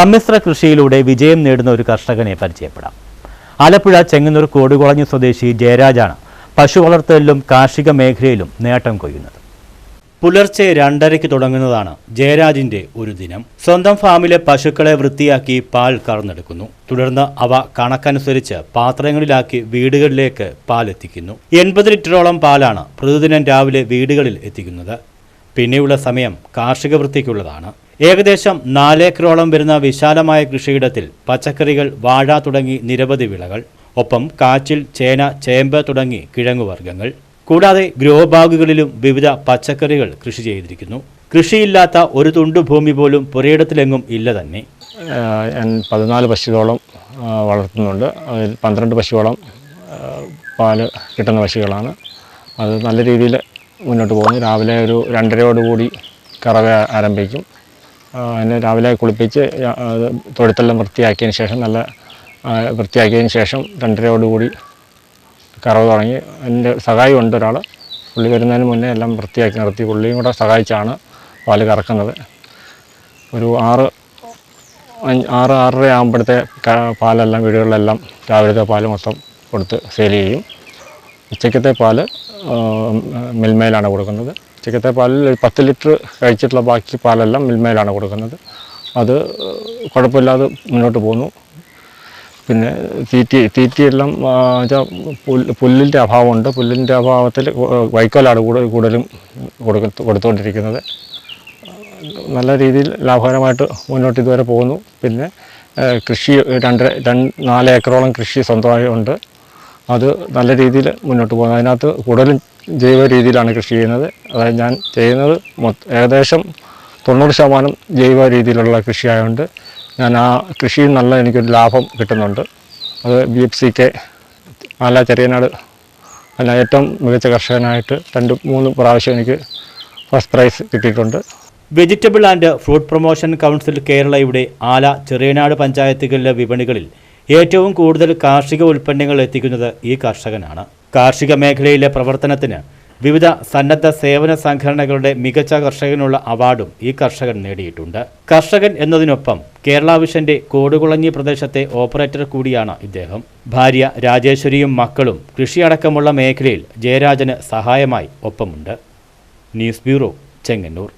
സമ്മിശ്ര കൃഷിയിലൂടെ വിജയം നേടുന്ന ഒരു കർഷകനെ പരിചയപ്പെടാം. ആലപ്പുഴ ചെങ്ങന്നൂർ കോടുകുളഞ്ഞ് സ്വദേശി ജയരാജാണ് പശു വളർത്തലിലും കാർഷിക മേഖലയിലും നേട്ടം കൊയ്യുന്നത്. പുലർച്ചെ രണ്ടരയ്ക്ക് തുടങ്ങുന്നതാണ് ജയരാജിന്റെ ഒരു ദിനം. സ്വന്തം ഫാമിലെ പശുക്കളെ വൃത്തിയാക്കി പാൽ കറന്നെടുക്കുന്നു. തുടർന്ന് അവ കണക്കനുസരിച്ച് പാത്രങ്ങളിലാക്കി വീടുകളിലേക്ക് പാൽ എത്തിക്കുന്നു എൺപത് ലിറ്ററോളം പാലാണ് പ്രതിദിനം രാവിലെ വീടുകളിൽ എത്തിക്കുന്നത്. പിന്നെയുള്ള സമയം കാർഷിക വൃത്തിക്കുള്ളതാണ് ഏകദേശം നാലേക്കറോളം വരുന്ന വിശാലമായ കൃഷിയിടത്തിൽ പച്ചക്കറികൾ വാഴ തുടങ്ങി നിരവധി വിളകൾ ഒപ്പം കാച്ചിൽ ചേന ചേമ്പ് തുടങ്ങി കിഴങ്ങുവർഗങ്ങൾ. കൂടാതെ ഗ്രോ ബാഗുകളിലും വിവിധ പച്ചക്കറികൾ കൃഷി ചെയ്തിരിക്കുന്നു. കൃഷിയില്ലാത്ത ഒരു തുണ്ടു ഭൂമി പോലും പുരയിടത്തിലെങ്ങും ഇല്ല തന്നെ. ഞാൻ പതിനാല് പശുക്കളോളം വളർത്തുന്നുണ്ട്. അതിൽ പന്ത്രണ്ട് പശുവോളം പാൽ കിട്ടുന്ന പശുക്കളാണ്. അത് നല്ല രീതിയിൽ മുന്നോട്ട് പോകുന്നു. രാവിലെ ഒരു രണ്ടരയോടുകൂടി കറവ ആരംഭിക്കും. അതിനെ രാവിലെ കുളിപ്പിച്ച് തൊഴുത്തെല്ലാം വൃത്തിയാക്കിയതിന് ശേഷം നല്ല വൃത്തിയാക്കിയതിന് ശേഷം രണ്ടരയോടുകൂടി കറവ് തുടങ്ങി. എന്റെ സഹായി ഉണ്ട് ഒരാൾ. പുള്ളി വരുന്നതിന് മുന്നേ എല്ലാം വൃത്തിയാക്കി നിർത്തി. പുള്ളിയും കൂടെ സഹായിച്ചാണ് പാൽ കറക്കുന്നത്. ഒരു ആറ് ആറ് ആറര ആകുമ്പോഴത്തെ പാലെല്ലാം വീടുകളിലെല്ലാം രാവിലത്തെ പാൽ മൊത്തം കൊടുത്ത് സെയിൽ ചെയ്യും. ഉച്ചക്കത്തെ പാൽ മിൽമയിലാണ് കൊടുക്കുന്നത്. ഉച്ചക്കത്തെ പാലിൽ പത്ത് ലിറ്റർ കഴിച്ചിട്ടുള്ള ബാക്കി പാലെല്ലാം മിൽമയിലാണ് കൊടുക്കുന്നത്. അത് കുഴപ്പമില്ലാതെ മുന്നോട്ട് പോകുന്നു. പിന്നെ തീറ്റി തീറ്റിയെല്ലാം വെച്ചാൽ പുല്ല് പുല്ലിന്റെ അഭാവമുണ്ട്. പുല്ലിന്റെ അഭാവത്തിൽ വൈക്കോലാണ് കൂടുതൽ കൂടുതലും കൊടുക്ക കൊടുത്തുകൊണ്ടിരിക്കുന്നത്. നല്ല രീതിയിൽ ലാഭകരമായിട്ട് മുന്നോട്ട് ഇതുവരെ പോകുന്നു. പിന്നെ കൃഷി രണ്ട് രണ്ട് നാല് ഏക്കറോളം കൃഷി സ്വന്തമായി ഉണ്ട്. അത് നല്ല രീതിയിൽ മുന്നോട്ട് പോകുന്നത് അതിനകത്ത് കൂടുതലും ജൈവ രീതിയിലാണ് കൃഷി ചെയ്യുന്നത്. അതായത് ഞാൻ ചെയ്യുന്നത് ഏകദേശം തൊണ്ണൂറ് ശതമാനം ജൈവ രീതിയിലുള്ള കൃഷിയായതുകൊണ്ട് ഞാൻ ആ കൃഷിയിൽ നല്ല എനിക്കൊരു ലാഭം കിട്ടുന്നുണ്ട്. അത് ബി എഫ് സി കെ ആല ചെറിയനാട് അല്ല ഏറ്റവും മികച്ച കർഷകനായിട്ട് രണ്ട് മൂന്ന് പ്രാവശ്യം എനിക്ക് ഫസ്റ്റ് പ്രൈസ് കിട്ടിയിട്ടുണ്ട്. Vegetable and fruit promotion council കേരളയുടെ ആല ചെറിയനാട് പഞ്ചായത്തുകളിലെ വിപണികളിൽ ഏറ്റവും കൂടുതൽ കാർഷിക ഉൽപ്പന്നങ്ങൾ എത്തിക്കുന്നത് ഈ കർഷകനാണ്. കാർഷിക മേഖലയിലെ പ്രവർത്തനത്തിന് വിവിധ സന്നദ്ധ സേവന സംഘടനകളുടെ മികച്ച കർഷകനുള്ള അവാർഡും ഈ കർഷകൻ നേടിയിട്ടുണ്ട്. കർഷകൻ എന്നതിനൊപ്പം കേരള വിഷന്റെ കോടുകുളഞ്ഞി പ്രദേശത്തെ ഓപ്പറേറ്റർ കൂടിയാണ് ഇദ്ദേഹം. ഭാര്യ രാജേശ്വരിയും മക്കളും കൃഷിയടക്കമുള്ള മേഖലയിൽ ജയരാജന് സഹായമായി ഒപ്പമുണ്ട്. News bureau Chengannur.